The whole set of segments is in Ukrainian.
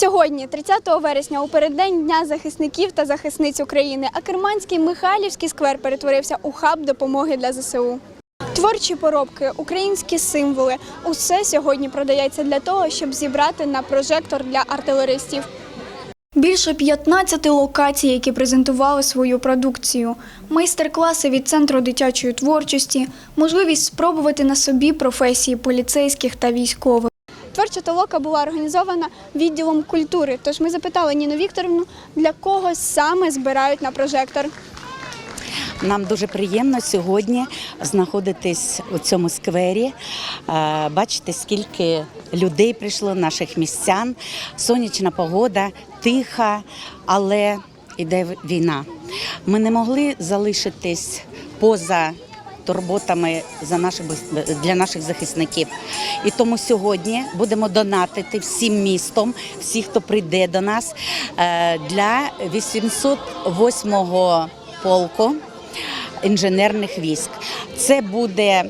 Сьогодні, 30 вересня, у переддень Дня захисників та захисниць України, Акерманський Михайлівський сквер перетворився у хаб допомоги для ЗСУ. Творчі поробки, українські символи усе сьогодні продається для того, щоб зібрати на прожектор для артилеристів. Більше 15 локацій, які презентували свою продукцію, майстер-класи від центру дитячої творчості, можливість спробувати на собі професії поліцейських та військових. Творча толока була організована відділом культури. Тож ми запитали Ніну Вікторівну, для кого саме збирають на прожектор. Нам дуже приємно сьогодні знаходитись у цьому сквері. Е, Бачите, скільки людей прийшло, наших містян. Сонячна погода, тиха, але йде війна. Ми не могли залишитись поза турботами за наших для наших захисників. І тому сьогодні будемо донатити всім містом, всі, хто прийде до нас е, для 808-го полку інженерних військ. Це буде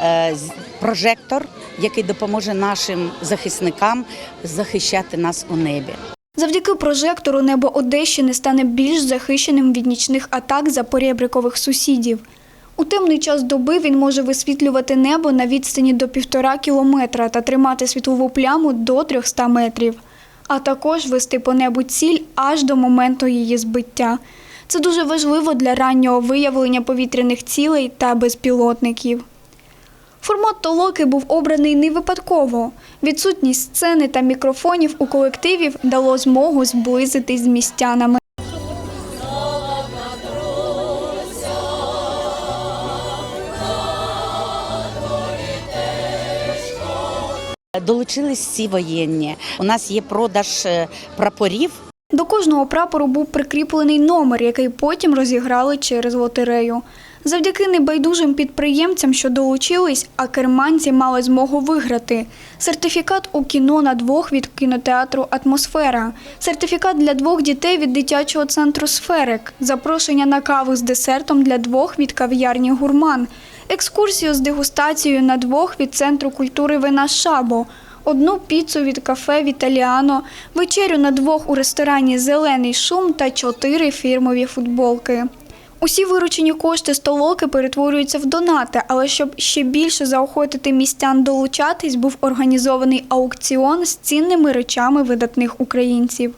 е, прожектор, який допоможе нашим захисникам захищати нас у небі. Завдяки прожектору небо Одещини стане більш захищеним від нічних атак запорєбрикових сусідів. У темний час доби він може висвітлювати небо на відстані до півтора кілометра та тримати світлову пляму до 300 метрів, а також вести по небу ціль аж до моменту її збиття. Це дуже важливо для раннього виявлення повітряних цілей та безпілотників. Формат толоки був обраний не випадково. Відсутність сцени та мікрофонів у колективів дало змогу зблизитись з містянами. Долучились всі воєнні. У нас є продаж е, прапорів. До кожного прапору був прикріплений номер, який потім розіграли через лотерею. Завдяки небайдужим підприємцям, що долучились, а керманці мали змогу виграти сертифікат у кіно на двох від кінотеатру Атмосфера, сертифікат для двох дітей від дитячого центру Сферик, запрошення на каву з десертом для двох від кав'ярні Гурман, екскурсію з дегустацією на двох від центру культури Вина Шабо, одну піцу від кафе Віталіано, вечерю на двох у ресторані Зелений шум та чотири фірмові футболки. Усі виручені кошти столоки перетворюються в донати, але щоб ще більше заохотити містян долучатись, був організований аукціон з цінними речами видатних українців.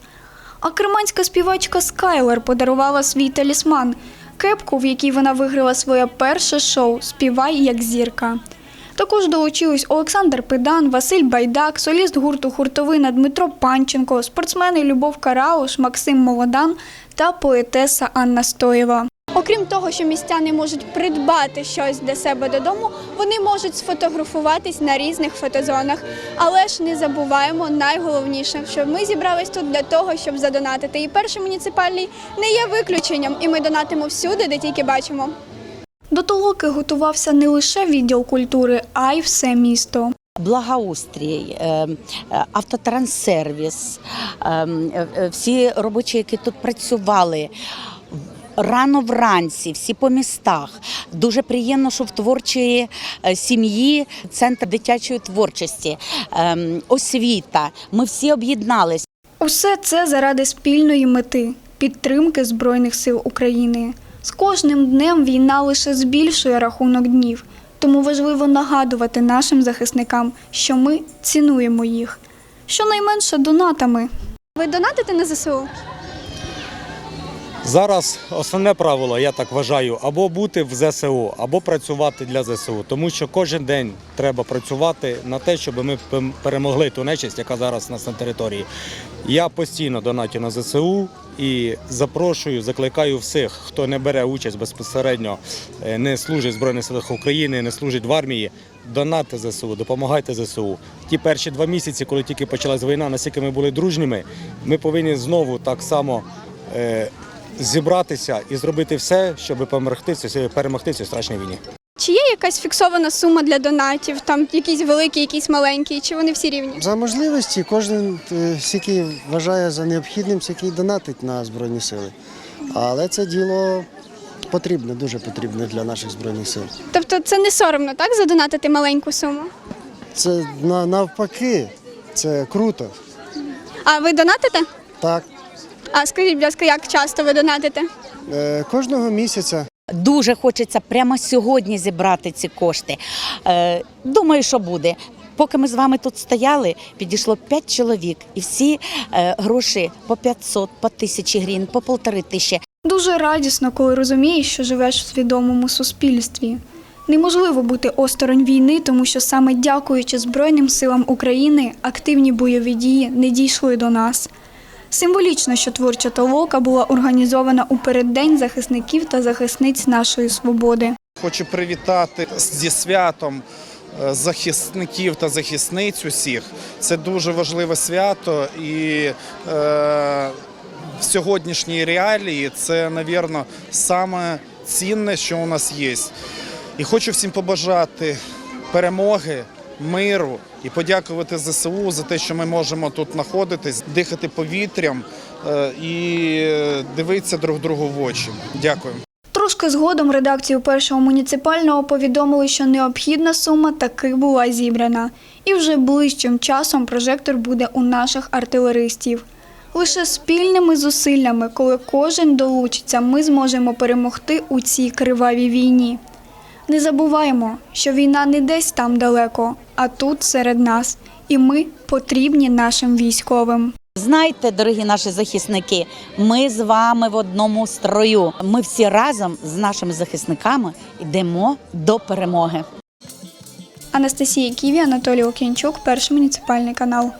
А керманська співачка Скайлер подарувала свій талісман кепку, в якій вона виграла своє перше шоу Співай як зірка. Також долучились Олександр Педан, Василь Байдак, соліст гурту Хуртовина Дмитро Панченко, спортсмени Любов Карауш, Максим Молодан та поетеса Анна Стоєва. Окрім того, що містяни можуть придбати щось для себе додому, вони можуть сфотографуватись на різних фотозонах. Але ж не забуваємо найголовніше, що ми зібрались тут для того, щоб задонатити. І перший муніципальний не є виключенням, і ми донатимо всюди, де тільки бачимо. До толоки готувався не лише відділ культури, а й все місто. Благоустрій, е, е, автотранссервіс, е, всі робочі, які тут працювали. Рано вранці, всі по містах. Дуже приємно, що в творчої е, сім'ї центр дитячої творчості, ем, освіта. Ми всі об'єднались. Усе це заради спільної мети підтримки Збройних сил України. З кожним днем війна лише збільшує рахунок днів, тому важливо нагадувати нашим захисникам, що ми цінуємо їх. Щонайменше донатами. Ви донатите на ЗСУ? Зараз основне правило, я так вважаю, або бути в ЗСУ, або працювати для ЗСУ. Тому що кожен день треба працювати на те, щоб ми перемогли ту нечисть, яка зараз у нас на території. Я постійно донатю на ЗСУ і запрошую, закликаю всіх, хто не бере участь безпосередньо, е, не служить в Збройних силах України, не служить в армії. Донати ЗСУ, допомагайте ЗСУ. Ті перші два місяці, коли тільки почалась війна, наскільки ми були дружніми, ми повинні знову так само. Зібратися і зробити все, щоб перемогти, цій- перемогти цій страшній війні. Чи є якась фіксована сума для донатів, там якісь великі, якісь маленькі, чи вони всі рівні? За можливості кожен е, вважає за необхідним, всякий донатить на Збройні сили. Але це діло потрібне, дуже потрібне для наших Збройних сил. Тобто це не соромно, так, задонатити маленьку суму? Це на- навпаки, це круто. А ви донатите? Так, А скажіть, будь ласка, як часто ви донатите? е, кожного місяця Дуже хочеться прямо сьогодні зібрати ці кошти. Е, думаю, що буде. Поки ми з вами тут стояли, підійшло 5 чоловік, і всі е, гроші по 500, по тисячі гривень, по полтори тисячі. Дуже радісно, коли розумієш, що живеш в свідомому суспільстві. Неможливо бути осторонь війни, тому що саме дякуючи Збройним силам України активні бойові дії не дійшли до нас. Символічно, що творча толока була організована у переддень захисників та захисниць нашої свободи. Хочу привітати зі святом е, захисників та захисниць усіх. Це дуже важливе свято, і е, в сьогоднішній реалії це, навірно, саме цінне, що у нас є. І хочу всім побажати перемоги, миру і подякувати ЗСУ за те, що ми можемо тут знаходитись, дихати повітрям е, і дивитися друг другу в очі. Дякую. Трошки згодом редакцію першого муніципального повідомили, що необхідна сума таки була зібрана. І вже ближчим часом прожектор буде у наших артилеристів. Лише спільними зусиллями, коли кожен долучиться, ми зможемо перемогти у цій кривавій війні. Не забуваємо, що війна не десь там далеко, а тут серед нас, і ми потрібні нашим військовим. Знайте, дорогі наші захисники, ми з вами в одному строю. Ми всі разом з нашими захисниками йдемо до перемоги. Анастасія Ківі, Анатолій Окінчук, перший муніципальний канал.